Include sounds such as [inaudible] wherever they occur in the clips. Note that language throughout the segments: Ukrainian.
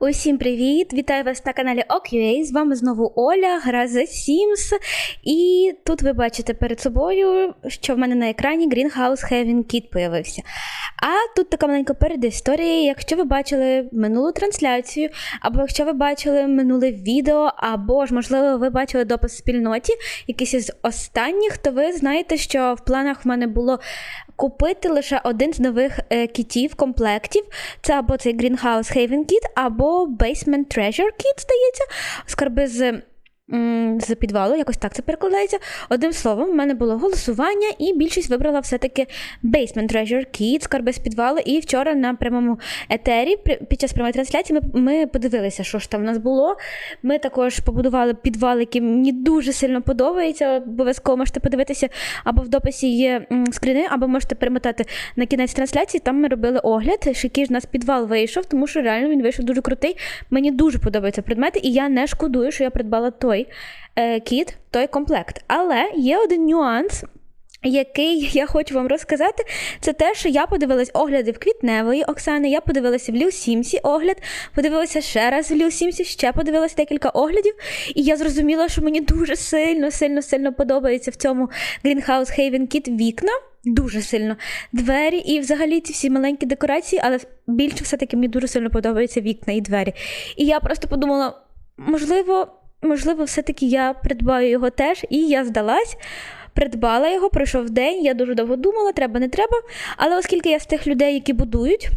Усім привіт! Вітаю вас на каналі OQA. З вами знову Оля, гра The Sims. І тут ви бачите перед собою, що в мене на екрані Greenhouse Having Kit появився. А тут така маленька передісторія. Якщо ви бачили минулу трансляцію, або якщо ви бачили минуле відео, або ж, можливо, ви бачили допис в спільноті, якийсь із останніх, то ви знаєте, що в планах в мене було купити лише один з нових е, кітів, комплектів. Це або цей Greenhouse Haven Kit, або Basement Treasure Kit, здається, скарби з. З підвалу, якось так це перекладається. Одним словом, в мене було голосування, і більшість вибрала все-таки Basement Treasure Kit, скарби з підвалу. І вчора на прямому етері під час прямої трансляції ми, ми подивилися, що ж там в нас було. Ми також побудували підвал, який мені дуже сильно подобається. Обов'язково можете подивитися, або в дописі є скріни, або можете перемотати на кінець трансляції. Там ми робили огляд, що який ж у нас підвал вийшов, тому що реально він вийшов дуже крутий. Мені дуже подобаються предмети, і я не шкодую, що я придбала той е, кіт, той комплект. Але є один нюанс. Який я хочу вам розказати, це те, що я подивилась огляди в квітневої Оксани, я подивилася в Ліл Сімсі огляд, подивилася ще раз в Ліл Сімсі, ще подивилася декілька оглядів, і я зрозуміла, що мені дуже сильно, сильно, сильно подобається в цьому Greenhouse Haven Kit вікна. Дуже сильно двері і взагалі ці всі маленькі декорації, але більше все-таки мені дуже сильно подобаються вікна і двері. І я просто подумала, можливо, можливо, все-таки я придбаю його теж, і я здалась. Придбала його, пройшов день, я дуже довго думала, треба, не треба. Але оскільки я з тих людей, які будують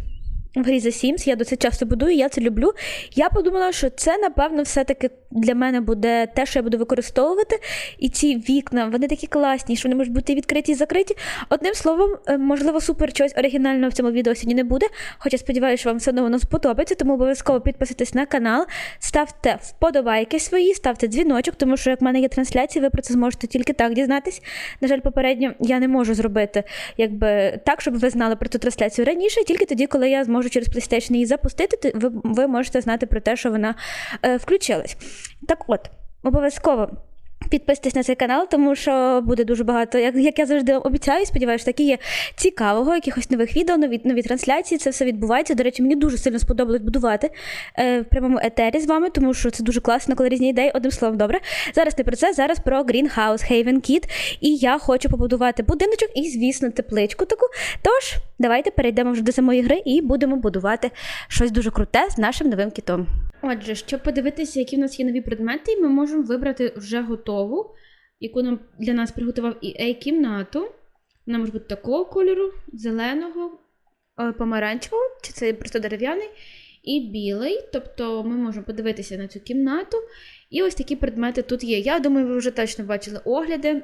в грі The Sims, я досить часто будую, я це люблю. Я подумала, що це, напевно, все-таки для мене буде те, що я буду використовувати. І ці вікна, вони такі класні, що вони можуть бути відкриті і закриті. Одним словом, е, можливо, супер чогось оригінального в цьому відео сьогодні не буде. Хоча сподіваюся, що вам все одно воно сподобається, тому обов'язково підписуйтесь на канал, ставте вподобайки свої, ставте дзвіночок, тому що як в мене є трансляції, ви про це зможете тільки так дізнатись. На жаль, попередньо я не можу зробити якби так, щоб ви знали про цю трансляцію раніше, тільки тоді, коли я зможу через PlayStation її запустити, ви, ви можете знати про те, що вона е, включилась. Так от, обов'язково. Підписуйтесь на цей канал, тому що буде дуже багато, як, як я завжди обіцяю, сподіваюся, такі є цікавого, якихось нових відео, нові, нові трансляції. Це все відбувається. До речі, мені дуже сильно сподобалось будувати е, в прямому етері з вами, тому що це дуже класно, коли різні ідеї. Одним словом, добре. Зараз не про це, зараз про Greenhouse Haven Kit. І я хочу побудувати будиночок і, звісно, тепличку таку. Тож, давайте перейдемо вже до самої гри і будемо будувати щось дуже круте з нашим новим кітом. Отже, щоб подивитися, які в нас є нові предмети, ми можемо вибрати вже готову, яку нам для нас приготував EA кімнату. Вона може бути такого кольору, зеленого, е, помаранчевого, чи це просто дерев'яний, і білий. Тобто ми можемо подивитися на цю кімнату. І ось такі предмети тут є. Я думаю, ви вже точно бачили огляди.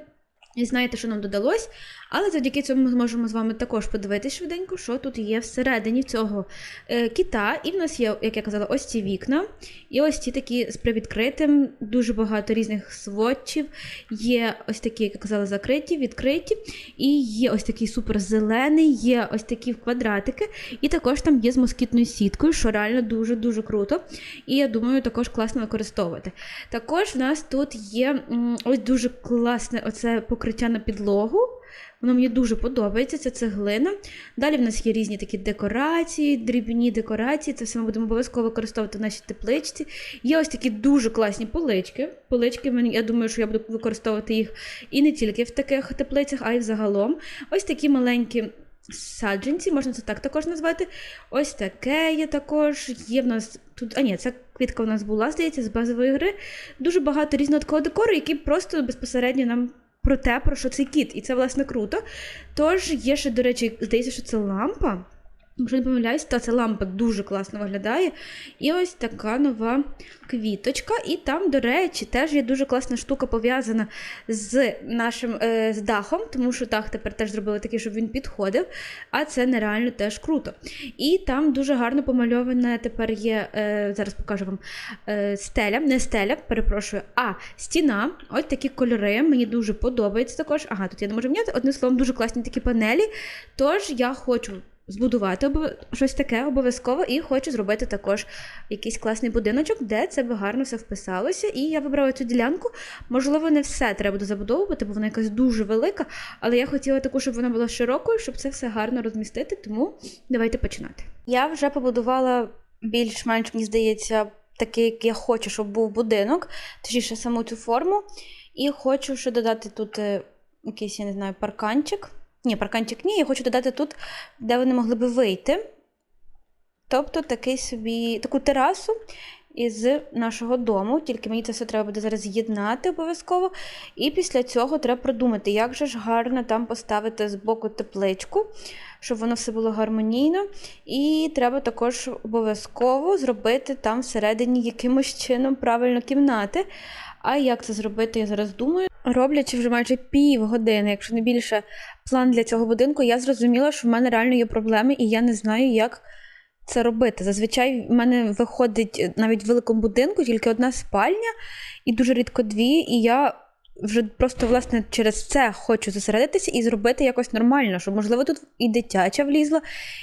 І знаєте, що нам додалось, але завдяки цьому ми зможемо з вами також подивитися швиденько, що тут є всередині цього е, кіта. І в нас є, як я казала, ось ці вікна. І ось ці такі з привідкритим, дуже багато різних сводчів. Є ось такі, як я казала, закриті, відкриті. І є ось такий суперзелений, є ось такі квадратики. І також там є з москітною сіткою, що реально дуже-дуже круто. І я думаю, також класно використовувати. Також в нас тут є ось дуже класне оце покриття на підлогу. Воно мені дуже подобається, це цеглина. Далі в нас є різні такі декорації, дрібні декорації. Це все ми будемо обов'язково використовувати в нашій тепличці. Є ось такі дуже класні полички. Полички, я думаю, що я буду використовувати їх і не тільки в таких теплицях, а й взагалом. Ось такі маленькі. Саджанці, можна це так також назвати. Ось таке є також. Є в нас тут. А ні, ця квітка в нас була, здається, з базової гри. Дуже багато різного такого декору, який просто безпосередньо нам про те, про що цей кіт. І це, власне, круто. Тож є ще, до речі, здається, що це лампа. Якщо не помиляюсь, та ця лампа дуже класно виглядає. І ось така нова квіточка. І там, до речі, теж є дуже класна штука пов'язана з нашим е, з дахом, тому що дах тепер теж зробили такий, щоб він підходив. А це нереально теж круто. І там дуже гарно помальоване тепер є, е, зараз покажу вам е, стеля, не стеля, перепрошую, а стіна. Ось такі кольори. Мені дуже подобається також. Ага, тут я не можу міняти. Одним словом, дуже класні такі панелі. Тож я хочу збудувати щось таке обов'язково і хочу зробити також якийсь класний будиночок, де це би гарно все вписалося. І я вибрала цю ділянку. Можливо, не все треба буде забудовувати, бо вона якась дуже велика. Але я хотіла таку, щоб вона була широкою, щоб це все гарно розмістити. Тому давайте починати. Я вже побудувала більш-менш, мені здається, такий, як я хочу, щоб був будинок, точніше саму цю форму. І хочу ще додати тут е, якийсь, я не знаю, парканчик. Ні, парканчик ні, я хочу додати тут, де вони могли би вийти. Тобто такий собі, таку терасу із нашого дому, тільки мені це все треба буде зараз з'єднати обов'язково. І після цього треба продумати, як же ж гарно там поставити з боку тепличку, щоб воно все було гармонійно. І треба також обов'язково зробити там всередині якимось чином правильно кімнати. А як це зробити, я зараз думаю. Роблячи вже майже пів години, якщо не більше план для цього будинку, я зрозуміла, що в мене реально є проблеми, і я не знаю, як це робити. Зазвичай в мене виходить навіть в великому будинку тільки одна спальня, і дуже рідко дві. І я вже просто власне через це хочу зосередитися і зробити якось нормально, щоб, можливо, тут і дитяча влізла,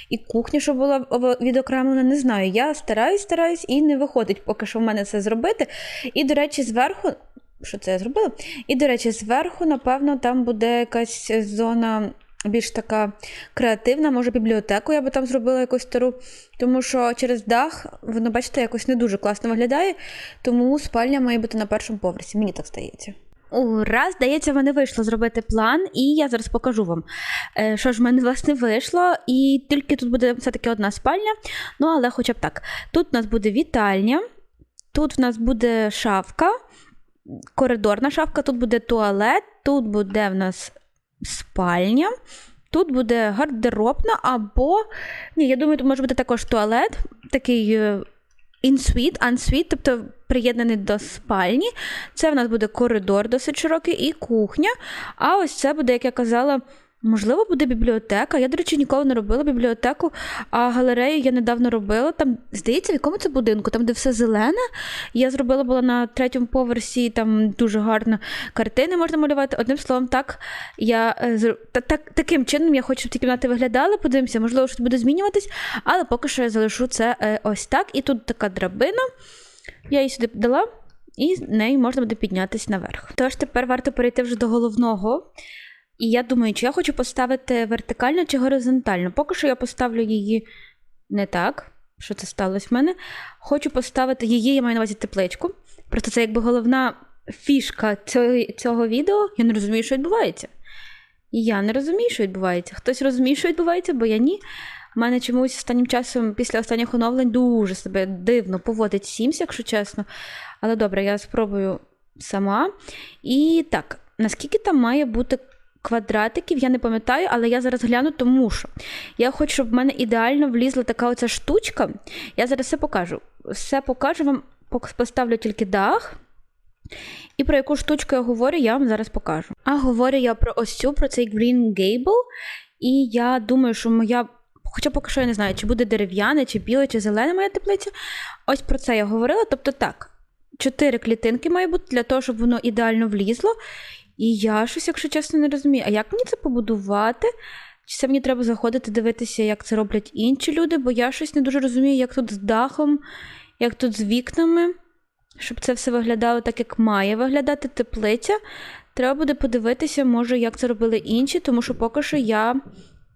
і кухня, щоб була відокремлена. Не знаю. Я стараюсь, стараюсь і не виходить, поки що в мене це зробити. І, до речі, зверху. Що це я зробила? І, до речі, зверху, напевно, там буде якась зона більш така креативна, може, бібліотеку я би там зробила якусь стару, тому що через дах, воно, бачите, якось не дуже класно виглядає, тому спальня має бути на першому поверсі, мені так здається. Ура, здається, в мене вийшло зробити план, і я зараз покажу вам, е, що ж в мене [laughs] власне вийшло. І тільки тут буде все-таки одна спальня. Ну, але хоча б так. Тут у нас буде вітальня, тут в нас буде шафка, коридорна шафка, тут буде туалет, тут буде в нас спальня. Тут буде гардеробна, або. Ні, я думаю, тут може бути також туалет, такий in-suite, en-suite, тобто приєднаний до спальні. Це в нас буде коридор досить широкий і кухня. А ось це буде, як я казала, Можливо, буде бібліотека. Я, до речі, ніколи не робила бібліотеку, а галерею я недавно робила. Там, здається, в якому це будинку, там, де все зелене. Я зробила була на третьому поверсі, там дуже гарно картини можна малювати. Одним словом, так я е, так, таким чином я хочу, щоб ті кімнати виглядали. Подивимося, можливо, щось буде змінюватись, але поки що я залишу це е, ось так. І тут така драбина. Я її сюди дала, і з нею можна буде піднятися наверх. Тож тепер варто перейти вже до головного. І я думаю, чи я хочу поставити вертикально чи горизонтально. Поки що я поставлю її не так, що це сталося в мене. Хочу поставити її, я маю на увазі тепличку. Просто це якби головна фішка цього, цього відео. Я не розумію, що відбувається. І я не розумію, що відбувається. Хтось розуміє, що відбувається, бо я ні. У мене чомусь останнім часом, після останніх оновлень, дуже себе дивно поводить Sims, якщо чесно. Але добре, я спробую сама. І так, наскільки там має бути квадратиків, я не пам'ятаю, але я зараз гляну, тому що я хочу, щоб в мене ідеально влізла така оця штучка. Я зараз все покажу. Все покажу вам, поставлю тільки дах. І про яку штучку я говорю, я вам зараз покажу. А говорю я про ось цю, про цей Green Gable. І я думаю, що моя. Хоча поки що я не знаю, чи буде дерев'яне, чи біле, чи зелене моя теплиця. Ось про це я говорила. Тобто так, чотири клітинки має бути для того, щоб воно ідеально влізло. І я щось, якщо чесно, не розумію, а як мені це побудувати? Чи це мені треба заходити, дивитися, як це роблять інші люди, бо я щось не дуже розумію, як тут з дахом, як тут з вікнами, щоб це все виглядало так, як має виглядати теплиця. Треба буде подивитися, може, як це робили інші, тому що поки що я,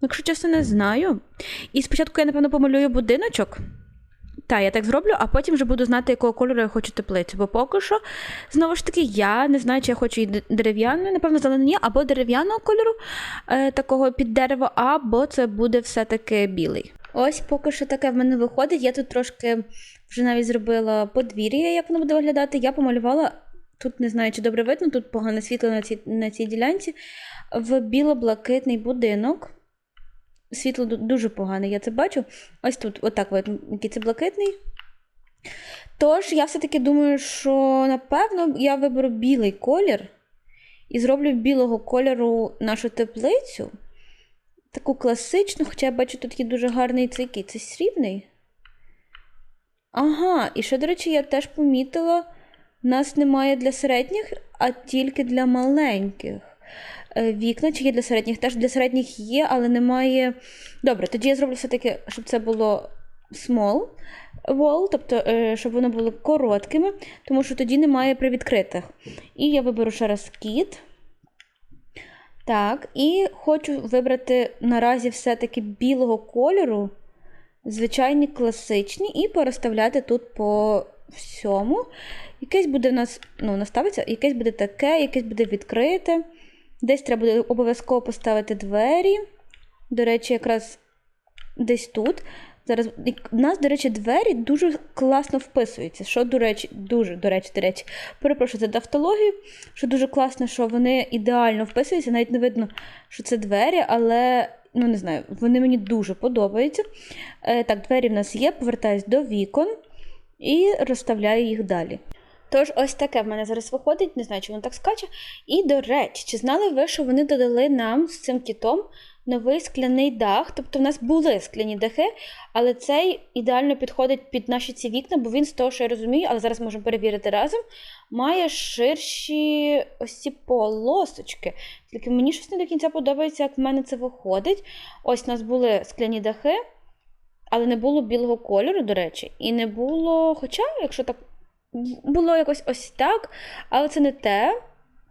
якщо чесно, не знаю. І спочатку я, напевно, помалюю будиночок. Так, я так зроблю, а потім вже буду знати, якого кольору я хочу теплицю. Бо поки що, знову ж таки, я не знаю, чи я хочу її дерев'яну, напевно, зелені, або дерев'яного кольору, е, такого під дерево, або це буде все-таки білий. Ось поки що таке в мене виходить. Я тут трошки вже навіть зробила подвір'я, як воно буде виглядати. Я помалювала. Тут не знаю, чи добре видно, тут погане світло на цій на цій ділянці, в біло-блакитний будинок. Світло дуже погане, я це бачу. Ось тут, отак, от, який це блакитний. Тож, я все-таки думаю, що, напевно, я виберу білий колір і зроблю білого кольору нашу теплицю. Таку класичну, хоча я бачу, тут є дуже гарний цей який, це срібний. Ага, і ще, до речі, я теж помітила, в нас немає для середніх, а тільки для маленьких. Е, вікна, чи є для середніх. Теж для середніх є, але немає. Добре, тоді я зроблю все-таки, щоб це було small wall, тобто, е, щоб воно було короткими, тому що тоді немає при відкритих. І я виберу ще раз кіт. Так, і хочу вибрати наразі все-таки білого кольору. звичайні класичні, і порозставляти тут по всьому. Якесь буде в нас, ну, наставиться, якесь буде таке, якесь буде відкрите. Десь треба буде обов'язково поставити двері. До речі, якраз десь тут. Зараз в нас, до речі, двері дуже класно вписуються. Що, до речі, дуже, до речі, до речі, перепрошую за тавтологію, що дуже класно, що вони ідеально вписуються, навіть не видно, що це двері, але ну не знаю, вони мені дуже подобаються. Е, так, двері в нас є, повертаюсь до вікон і розставляю їх далі. Тож, ось таке в мене зараз виходить, не знаю, чи воно так скаче. І, до речі, чи знали ви, що вони додали нам з цим кітом новий скляний дах? Тобто в нас були скляні дахи, але цей ідеально підходить під наші ці вікна, бо він з того, що я розумію, але зараз можемо перевірити разом, має ширші ось ці полосочки. Тільки мені щось не до кінця подобається, як в мене це виходить. Ось у нас були скляні дахи, але не було білого кольору, до речі, і не було, хоча, якщо так було якось ось так, але це не те.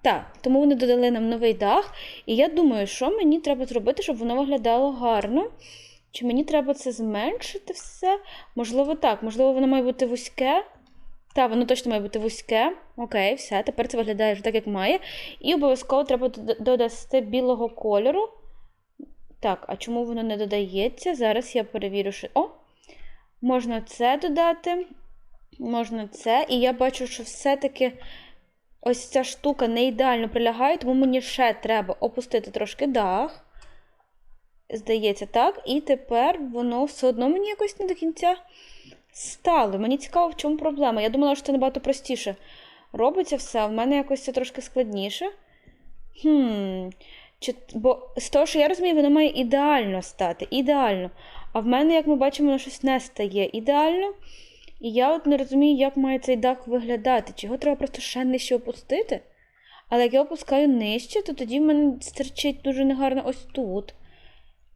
Так, тому вони додали нам новий дах. І я думаю, що мені треба зробити, щоб воно виглядало гарно. Чи мені треба це зменшити все? Можливо, так. Можливо, воно має бути вузьке. Так, воно точно має бути вузьке. Окей, все, тепер це виглядає вже так, як має. І обов'язково треба додати білого кольору. Так, а чому воно не додається? Зараз я перевірю, що. О! Можна це додати. Можна це. І я бачу, що все-таки ось ця штука не ідеально прилягає, тому мені ще треба опустити трошки дах. Здається, так. І тепер воно все одно мені якось не до кінця стало. Мені цікаво, в чому проблема. Я думала, що це набагато простіше робиться все, а в мене якось це трошки складніше. Хм. Чи... Бо з того, що я розумію, воно має ідеально стати. Ідеально. А в мене, як ми бачимо, воно щось не стає ідеально. І я от не розумію, як має цей дах виглядати. Чи його треба просто ще нижче опустити? Але як я опускаю нижче, то тоді в мене стерчить дуже негарно ось тут.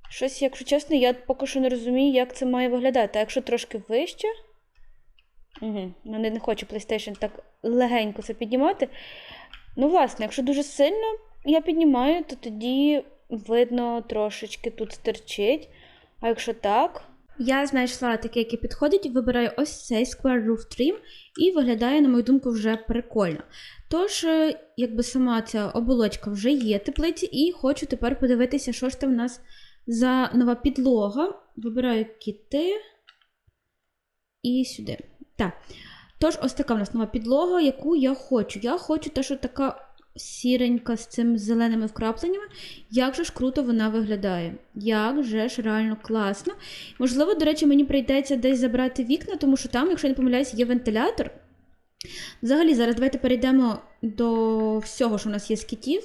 Щось, якщо чесно, я поки що не розумію, як це має виглядати. А якщо трошки вище. Угу, Мене не хочу PlayStation так легенько це піднімати. Ну, власне, якщо дуже сильно я піднімаю, то тоді видно трошечки тут стерчить. А якщо так. Я знайшла таке, яке підходить, вибираю ось цей Square Roof Trim, і виглядає, на мою думку, вже прикольно. Тож, е, якби сама ця оболочка вже є теплиці, і хочу тепер подивитися, що ж там в нас за нова підлога. Вибираю кіти і сюди. Так. Тож, ось така в нас нова підлога, яку я хочу. Я хочу те, що така сіренька з цими зеленими вкрапленнями. Як же ж круто вона виглядає. Як же ж реально класно. Можливо, до речі, мені прийдеться десь забрати вікна, тому що там, якщо я не помиляюсь, є вентилятор. Взагалі, зараз давайте перейдемо до всього, що у нас є з китів.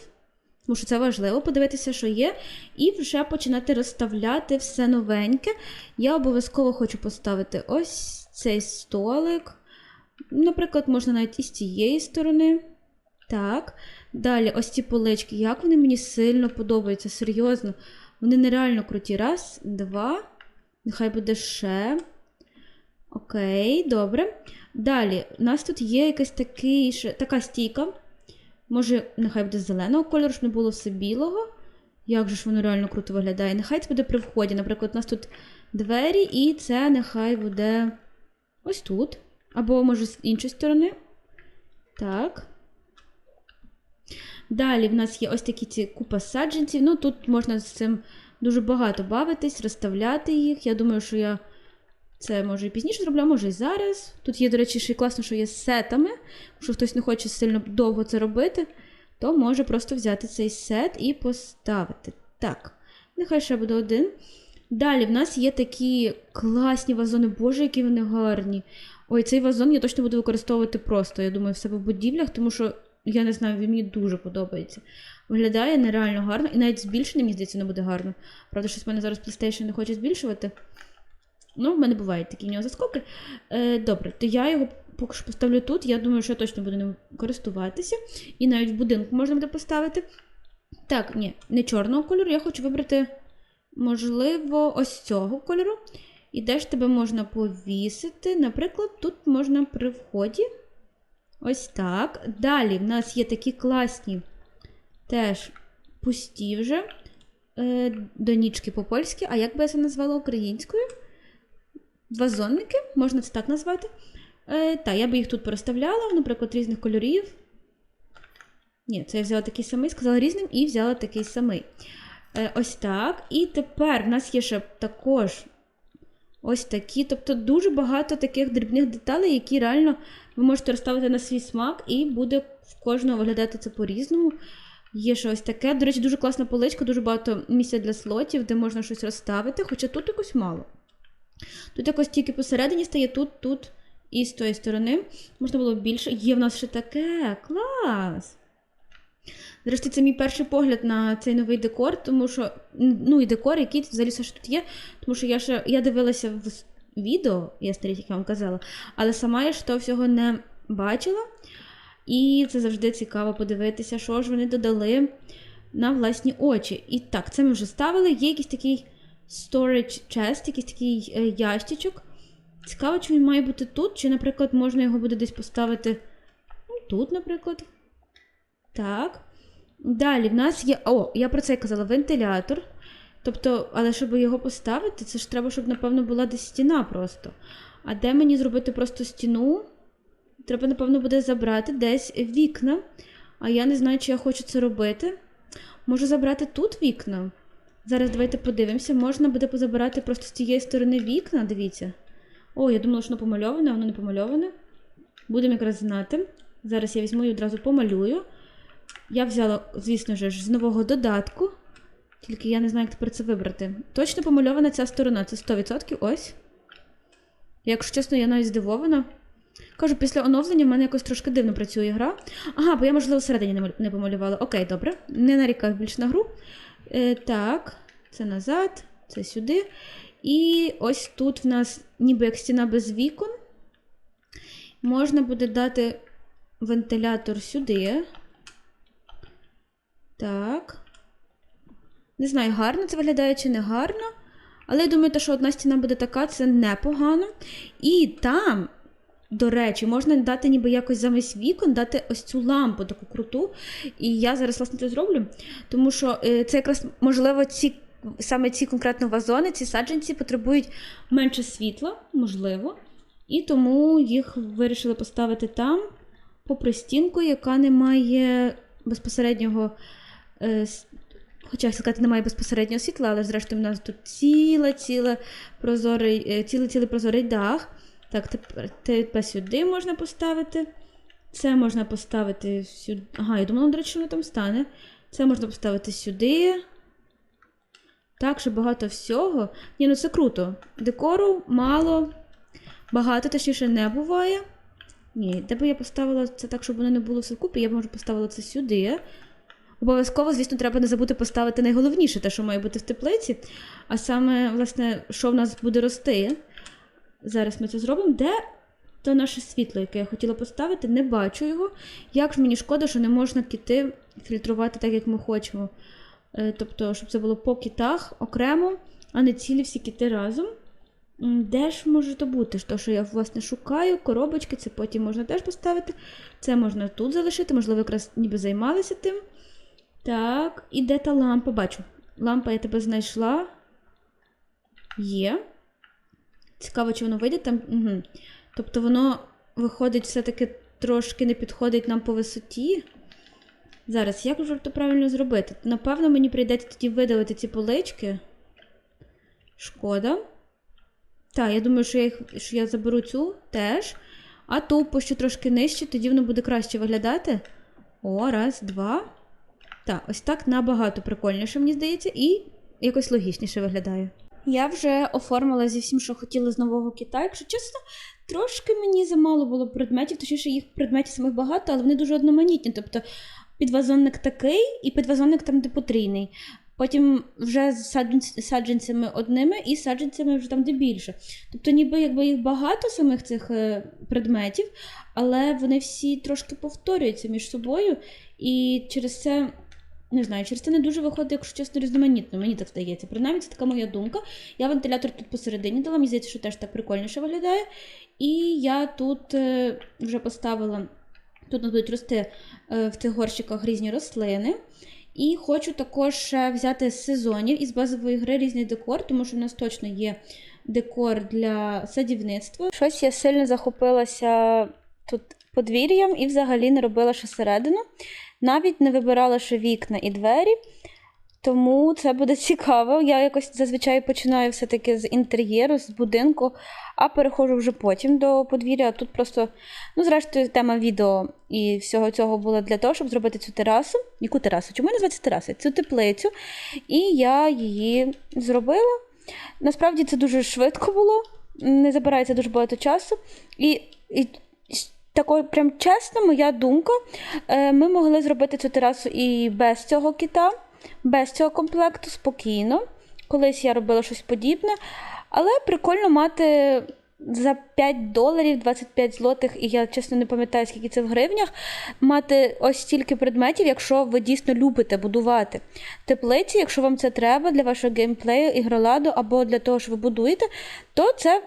Тому що це важливо подивитися, що є, і вже починати розставляти все новеньке. Я обов'язково хочу поставити ось цей столик. Наприклад, можна навіть і з цієї сторони. Так. Далі, ось ці полички. Як вони мені сильно подобаються, серйозно. Вони нереально круті. Раз, два. Нехай буде ще. Окей, добре. Далі, у нас тут є якась такий, така стійка. Може, нехай буде зеленого кольору, щоб не було все білого. Як же ж воно реально круто виглядає? Нехай це буде при вході. Наприклад, у нас тут двері, і це нехай буде ось тут. Або, може, з іншої сторони. Так. Далі в нас є ось такі ці купа саджанців. Ну, тут можна з цим дуже багато бавитись, розставляти їх. Я думаю, що я це може і пізніше зроблю, а може і зараз. Тут є, до речі, ще й класно, що є з сетами. Якщо хтось не хоче сильно довго це робити, то може просто взяти цей сет і поставити. Так, нехай ще буде один. Далі в нас є такі класні вазони, боже, які вони гарні. Ой, цей вазон я точно буду використовувати просто, я думаю, в себе в будівлях, тому що я не знаю, він мені дуже подобається. Виглядає нереально гарно, і навіть збільшений, мені здається, не буде гарно. Правда, щось в мене зараз PlayStation не хоче збільшувати. Ну, в мене бувають такі в нього заскоки. Е, Добре, то я його поки що поставлю тут. Я думаю, що я точно буду ним користуватися. І навіть в будинку можна буде поставити. Так, ні, не чорного кольору. Я хочу вибрати, можливо, ось цього кольору. І де ж тебе можна повісити? Наприклад, тут можна при вході. Ось так. Далі в нас є такі класні теж пусті вже е, донічки по-польськи. А як би я це назвала українською? вазонники, можна це так назвати. Е, та, я би їх тут переставляла, наприклад, різних кольорів. Ні, це я взяла такий самий, сказала різним і взяла такий самий. Е, ось так. І тепер в нас є ще також ось такі. Тобто дуже багато таких дрібних деталей, які реально ви можете розставити на свій смак, і буде в кожного виглядати це по-різному. Є ще ось таке. До речі, дуже класна поличка, дуже багато місця для слотів, де можна щось розставити, хоча тут якось мало. Тут якось тільки посередині стає, тут, тут і з тої сторони. Можна було більше. Є в нас ще таке. Клас! Зрештою, це мій перший погляд на цей новий декор, тому що ну і декор, який взагалі все що тут є. Тому що я ще я дивилася в відео, я старі, як я вам казала, але сама я ж того всього не бачила. І це завжди цікаво подивитися, що ж вони додали на власні очі. І так, це ми вже ставили. Є якийсь такий storage chest, якийсь такий е, ящичок. Цікаво, чи він має бути тут, чи, наприклад, можна його буде десь поставити ну, тут, наприклад. Так. Далі в нас є. О, я про це казала, вентилятор. Тобто, але щоб його поставити, це ж треба, щоб, напевно, була десь стіна просто. А де мені зробити просто стіну? Треба, напевно, буде забрати десь вікна. А я не знаю, чи я хочу це робити. Можу забрати тут вікна. Зараз давайте подивимося. Можна буде позабирати просто з цієї сторони вікна, дивіться. О, я думала, що воно помальоване, воно не помальоване. Будемо якраз знати. Зараз я візьму і одразу помалюю. Я взяла, звісно ж, з нового додатку. Тільки я не знаю, як тепер це вибрати. Точно помальована ця сторона, це 100%. Ось. Якщо чесно, я навіть здивована. Кажу, після оновлення в мене якось трошки дивно працює гра. Ага, бо я, можливо, всередині не помалювала. Окей, добре. Не нарікаю більше на гру. Е, Так, це назад, це сюди. І ось тут в нас ніби як стіна без вікон. Можна буде дати вентилятор сюди. Так. Не знаю, гарно це виглядає чи не гарно. Але я думаю, що одна стіна буде така, це непогано. І там, до речі, можна дати ніби якось замість вікон, дати ось цю лампу таку круту. І я зараз, власне, це зроблю. Тому що е, це якраз, можливо, ці. Саме ці конкретно вазони, ці саджанці потребують менше світла, можливо. І тому їх вирішили поставити там, попри стінку, яка не має безпосереднього хоча сказати, немає безпосереднього світла, але зрештою в нас тут ціла, ціла прозорий, е, цілий цілий прозорий дах. Так, тепер, тепер сюди можна поставити. Це можна поставити сюди. Ага, я думала, до речі, воно там стане. Це можна поставити сюди. Так, що багато всього. Ні, ну це круто. Декору мало, багато, точніше, не буває. Ні, де би я поставила це так, щоб воно не було все вкупі, я б може поставила це сюди. Обов'язково, звісно, треба не забути поставити найголовніше, те, що має бути в теплиці. А саме, власне, що в нас буде рости. Зараз ми це зробимо. Де то наше світло, яке я хотіла поставити, не бачу його. Як ж мені шкода, що не можна кіти фільтрувати так, як ми хочемо. Е, тобто, щоб це було по кітах окремо, а не цілі всі кіти разом. Де ж може то бути? То, що я власне шукаю, коробочки, це потім можна теж поставити. Це можна тут залишити, можливо, якраз ніби займалися тим. Так, і де та лампа? Бачу. Лампа я тебе знайшла. Є. Цікаво, чи воно вийде там. Угу. Тобто воно виходить, все-таки трошки не підходить нам по висоті. Зараз, як же то правильно зробити? Напевно, мені прийдеться тоді видалити ці полички. Шкода. Так, я думаю, що я їх, що я заберу цю теж. А ту пущу трошки нижче, тоді воно буде краще виглядати. О, раз, два. Так, ось так набагато прикольніше, мені здається, і якось логічніше виглядає. Я вже оформила зі всім, що хотіла з нового Китаю. Якщо чесно, трошки мені замало було предметів, точніше їх предметів самих багато, але вони дуже одноманітні. Тобто підвазонник такий і підвазонник там де потрійний. Потім вже з саджанцями одними і саджанцями вже там де більше. Тобто, ніби якби їх багато самих цих е, предметів, але вони всі трошки повторюються між собою, і через це не знаю, через це не дуже виходить, якщо чесно, різноманітно. Мені так здається. Принаймні, це така моя думка. Я вентилятор тут посередині дала, мені здається, що теж так прикольніше виглядає. І я тут е, вже поставила, тут будуть рости е, в цих горщиках різні рослини. І хочу також взяти з сезонів із базової гри різний декор, тому що в нас точно є декор для садівництва. Щось я сильно захопилася тут подвір'ям і взагалі не робила ще середину. Навіть не вибирала ще вікна і двері. Тому це буде цікаво. Я якось зазвичай починаю все-таки з інтер'єру, з будинку, а переходжу вже потім до подвір'я. А Тут просто, ну, зрештою, тема відео і всього цього була для того, щоб зробити цю терасу. Яку терасу? Чому називається тераса? Цю теплицю. І я її зробила. Насправді це дуже швидко було, не забирається дуже багато часу. І, і такою прям чесно, моя думка, е, ми могли зробити цю терасу і без цього кита без цього комплекту спокійно. Колись я робила щось подібне, але прикольно мати за 5 доларів 25 злотих, і я чесно не пам'ятаю, скільки це в гривнях, мати ось стільки предметів, якщо ви дійсно любите будувати теплиці, якщо вам це треба для вашого геймплею, ігроладу або для того, що ви будуєте, то це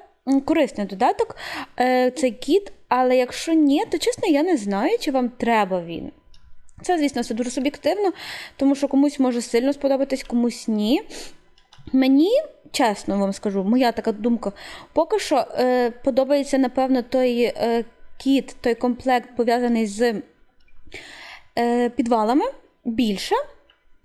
корисний додаток, е, цей кіт. Але якщо ні, то чесно, я не знаю, чи вам треба він. Це, звісно, все дуже суб'єктивно, тому що комусь може сильно сподобатись, комусь ні. Мені, чесно вам скажу, моя така думка, поки що е, подобається, напевно, той е, кіт, той комплект пов'язаний з е, підвалами більше.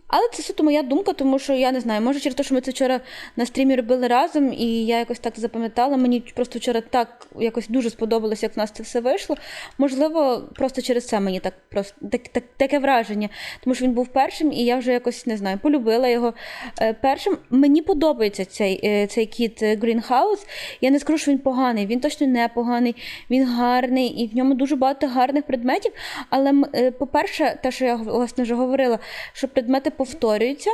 Але це суто моя думка, тому що я не знаю, може через те, що ми це вчора на стрімі робили разом, і я якось так запам'ятала. Мені просто вчора так якось дуже сподобалось, як в нас це все вийшло. Можливо, просто через це мені так просто так, так, таке враження, тому що він був першим, і я вже якось не знаю, полюбила його е, першим. Мені подобається цей е, цей кіт Greenhouse. Я не скажу, що він поганий. Він точно не поганий, він гарний, і в ньому дуже багато гарних предметів. Але, е, по-перше, те, що я власне вже говорила, що предмети повторюються.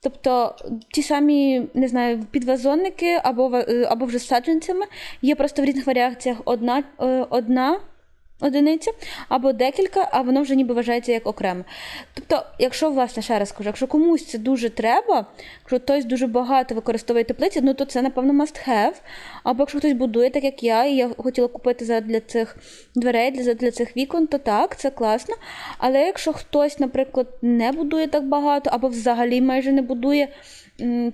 Тобто ті самі, не знаю, підвазонники або е, або вже саджанцями є просто в різних варіаціях одна е, одна одиниця або декілька, а воно вже ніби вважається як окремо. Тобто, якщо, власне, ще раз кажу, якщо комусь це дуже треба, якщо хтось дуже багато використовує теплиці, ну то це, напевно, must have. Або якщо хтось будує, так як я, і я хотіла купити для цих дверей, для цих вікон, то так, це класно. Але якщо хтось, наприклад, не будує так багато, або взагалі майже не будує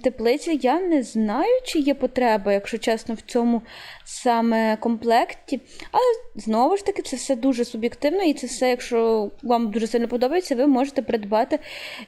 теплиці, я не знаю, чи є потреба, якщо чесно, в цьому саме комплекті. Але знову ж таки, це все дуже суб'єктивно, і це все, якщо вам дуже сильно подобається, ви можете придбати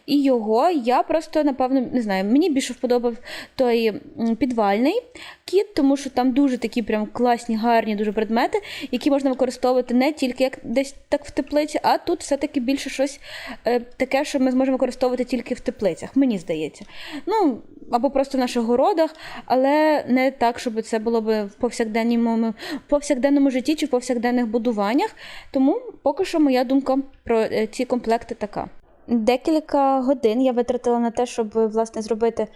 і його. Я просто, напевно, не знаю, мені більше вподобав той підвальний кіт, тому що там дуже такі прям класні, гарні дуже предмети, які можна використовувати не тільки як десь так в теплиці, а тут все-таки більше щось е, таке, що ми зможемо використовувати тільки в теплицях, мені здається. Ну, або просто в наших городах, але не так, щоб це було б в повсякденному, повсякденному житті чи в повсякденних будуваннях. Тому поки що моя думка про е, ці комплекти така. Декілька годин я витратила на те, щоб власне зробити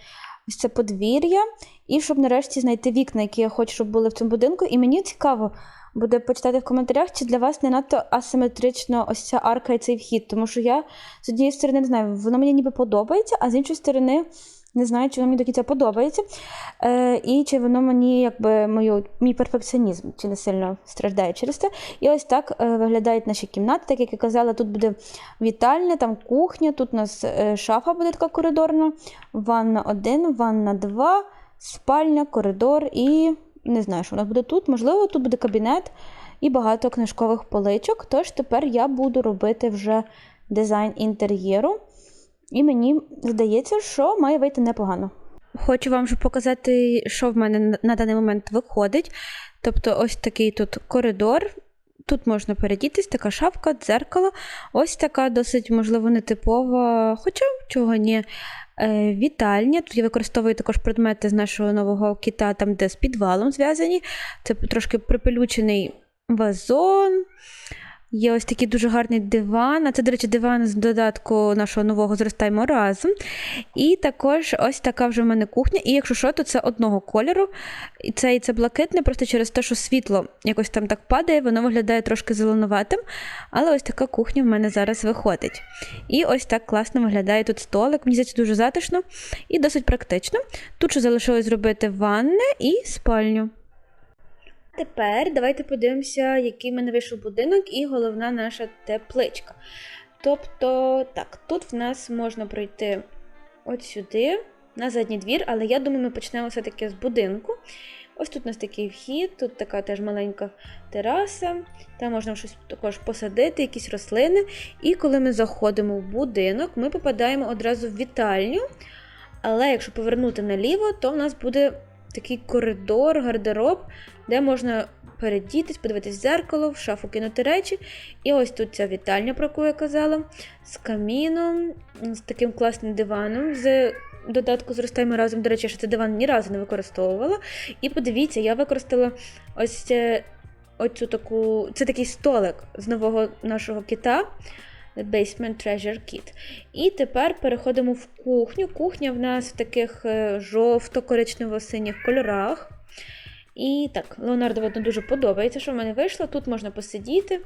ось це подвір'я, і щоб нарешті знайти вікна, які я хочу, щоб були в цьому будинку. І мені цікаво буде почитати в коментарях, чи для вас не надто асиметрично ось ця арка і цей вхід. Тому що я з однієї сторони не знаю, воно мені ніби подобається, а з іншої сторони. Не знаю, чи воно мені до кінця подобається. Е, І чи воно мені, якби мою, мій перфекціонізм чи не сильно страждає через це. І ось так е, виглядають наші кімнати. Так як я казала, тут буде вітальня, там кухня, тут у нас е, шафа буде така коридорна, ванна 1, ванна 2, спальня, коридор і не знаю, що у нас буде тут. Можливо, тут буде кабінет і багато книжкових поличок. Тож тепер я буду робити вже дизайн інтер'єру. І мені здається, що має вийти непогано. Хочу вам вже показати, що в мене на даний момент виходить. Тобто, ось такий тут коридор. Тут можна передітись, така шапка, дзеркало. Ось така досить, можливо, нетипова, хоча чого ні, е, вітальня. Тут я використовую також предмети з нашого нового кіта, там, де з підвалом зв'язані. Це трошки припелючений вазон. Є ось такий дуже гарний диван. А це, до речі, диван з додатку нашого нового зростаємо разом. І також ось така вже в мене кухня. І якщо що, то це одного кольору. І це і це блакитне, просто через те, що світло якось там так падає, воно виглядає трошки зеленуватим. Але ось така кухня в мене зараз виходить. І ось так класно виглядає тут столик. Мені здається, дуже затишно і досить практично. Тут ще залишилось зробити ванне і спальню. Тепер давайте подивимося, який в мене вийшов будинок і головна наша тепличка. Тобто, так, тут в нас можна пройти от сюди, на задній двір, але я думаю, ми почнемо все-таки з будинку. Ось тут у нас такий вхід, тут така теж маленька тераса, там можна щось також посадити, якісь рослини. І коли ми заходимо в будинок, ми попадаємо одразу в вітальню. Але якщо повернути наліво, то в нас буде такий коридор, гардероб, де можна передітись, подивитись в зеркало, в шафу кинути речі. І ось тут ця вітальня, про яку я казала, з каміном, з таким класним диваном. з Додатку зростаємо разом. До речі, я ще цей диван ні разу не використовувала. І подивіться, я використала ось оцю таку. Це такий столик з нового нашого кита. Basement Treasure Kit. І тепер переходимо в кухню. Кухня в нас в таких е, жовто-коричнево-синіх кольорах. І так, Леонардо видно, дуже подобається, що в мене вийшло. Тут можна посидіти.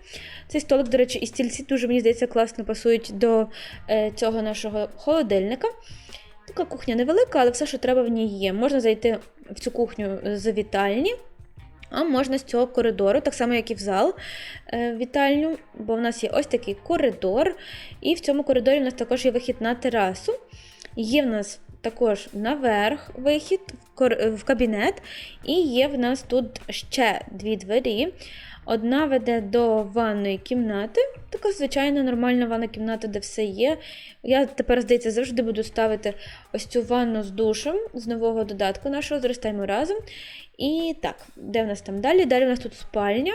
Цей столик, до речі, і стільці дуже, мені здається, класно пасують до е, цього нашого холодильника. Така кухня невелика, але все, що треба в ній є. Можна зайти в цю кухню з вітальні, а можна з цього коридору, так само, як і в зал е, вітальню, бо в нас є ось такий коридор. І в цьому коридорі в нас також є вихід на терасу. Є в нас також наверх вихід в, кабінет, і є в нас тут ще дві двері. Одна веде до ванної кімнати, така звичайна нормальна ванна кімната, де все є. Я тепер, здається, завжди буду ставити ось цю ванну з душем з нового додатку нашого, зростаємо разом. І так, де в нас там далі? Далі в нас тут спальня.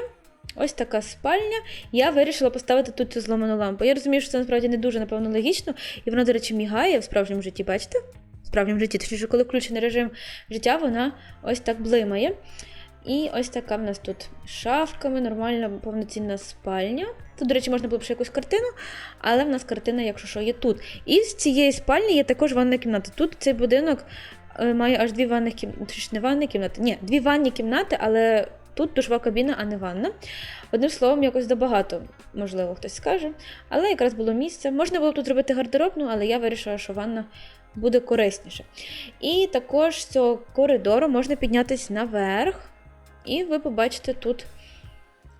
Ось така спальня. Я вирішила поставити тут цю зламану лампу. Я розумію, що це насправді не дуже, напевно, логічно, і вона, до речі, мігає в справжньому житті, бачите? В справжньому житті, точніше, коли включений режим життя, вона ось так блимає. І ось така в нас тут шафками, нормальна повноцінна спальня. Тут, до речі, можна було б ще якусь картину, але в нас картина, якщо що, є тут. І з цієї спальні є також ванна кімната. Тут цей будинок е, має аж дві ванних кімнати. Не ванні кімнати, ні, дві ванні кімнати, але тут душова кабіна, а не ванна. Одним словом, якось забагато, можливо, хтось скаже. Але якраз було місце. Можна було б тут зробити гардеробну, але я вирішила, що ванна буде корисніше. І також з цього коридору можна піднятися наверх. І ви побачите тут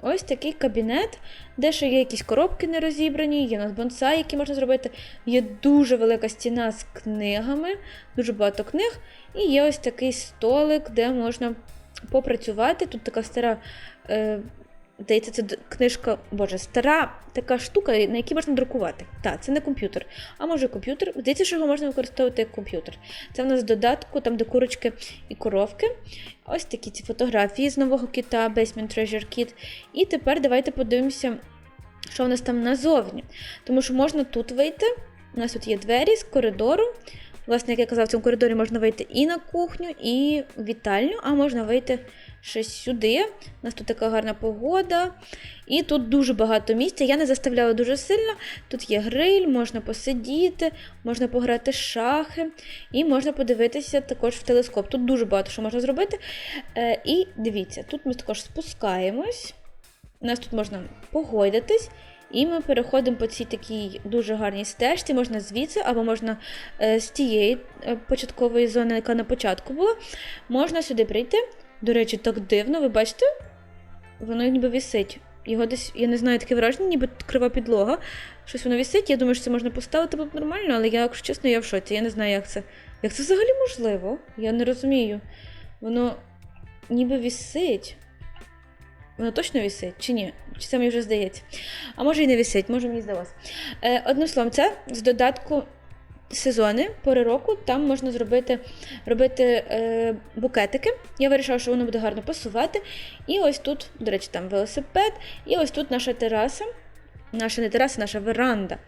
ось такий кабінет, де ще є якісь коробки не розібрані, є у які можна зробити. Є дуже велика стіна з книгами, дуже багато книг. І є ось такий столик, де можна попрацювати. Тут така стара. Е, Здається, це книжка, боже, стара така штука, на якій можна друкувати. Так, це не комп'ютер. А може комп'ютер. Здається, що його можна використовувати як комп'ютер. Це в нас в додатку, там де курочки і коровки. Ось такі ці фотографії з нового кита, Basement Treasure Kit. І тепер давайте подивимося, що в нас там назовні. Тому що можна тут вийти. У нас тут є двері з коридору. Власне, як я казав, в цьому коридорі можна вийти і на кухню, і в вітальню, а можна вийти щось сюди. У нас тут така гарна погода. І тут дуже багато місця. Я не заставляла дуже сильно. Тут є гриль, можна посидіти, можна пограти шахи, і можна подивитися також в телескоп. Тут дуже багато що можна зробити. Е, І дивіться, тут ми також спускаємось. У нас тут можна погойдатись. І ми переходимо по цій такій дуже гарній стежці, можна звідси, або можна е, з тієї е, початкової зони, яка на початку була, можна сюди прийти. До речі, так дивно, ви бачите? Воно ніби висить. Його десь, я не знаю, таке враження, ніби крива підлога. Щось воно висить. Я думаю, що це можна поставити б нормально, але я, якщо чесно, я в шоці. Я не знаю, як це. Як це взагалі можливо? Я не розумію. Воно ніби висить. Воно точно висить чи ні? Чи це мені вже здається? А може і не висить, може мені здалося. Е, Одним словом, це з додатку сезони пори року, там можна зробити робити е, букетики. Я вирішила, що воно буде гарно пасувати. І ось тут, до речі, там велосипед, і ось тут наша тераса, наша не тераса, наша веранда.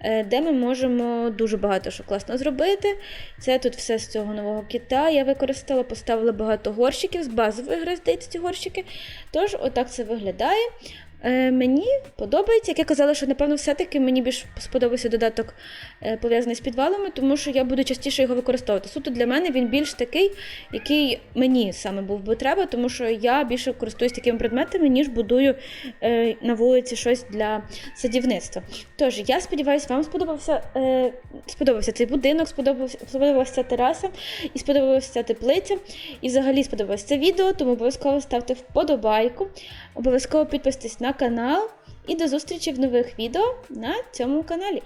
е, Де ми можемо дуже багато що класно зробити. Це тут все з цього нового кита. Я використала, поставила багато горщиків з базової здається, ці горщики. Тож, отак це виглядає. Е, Мені подобається, як я казала, що напевно все-таки мені більш сподобався додаток е, пов'язаний з підвалами, тому що я буду частіше його використовувати. Суто для мене він більш такий, який мені саме був би треба, тому що я більше користуюсь такими предметами, ніж будую е, на вулиці щось для садівництва. Тож, я сподіваюся, вам сподобався е, сподобався цей будинок, сподобався, сподобалася тераса і сподобалася теплиця. І взагалі сподобалося це відео, тому обов'язково ставте вподобайку, обов'язково підписуйтесь на канал і до зустрічі в нових відео на цьому каналі.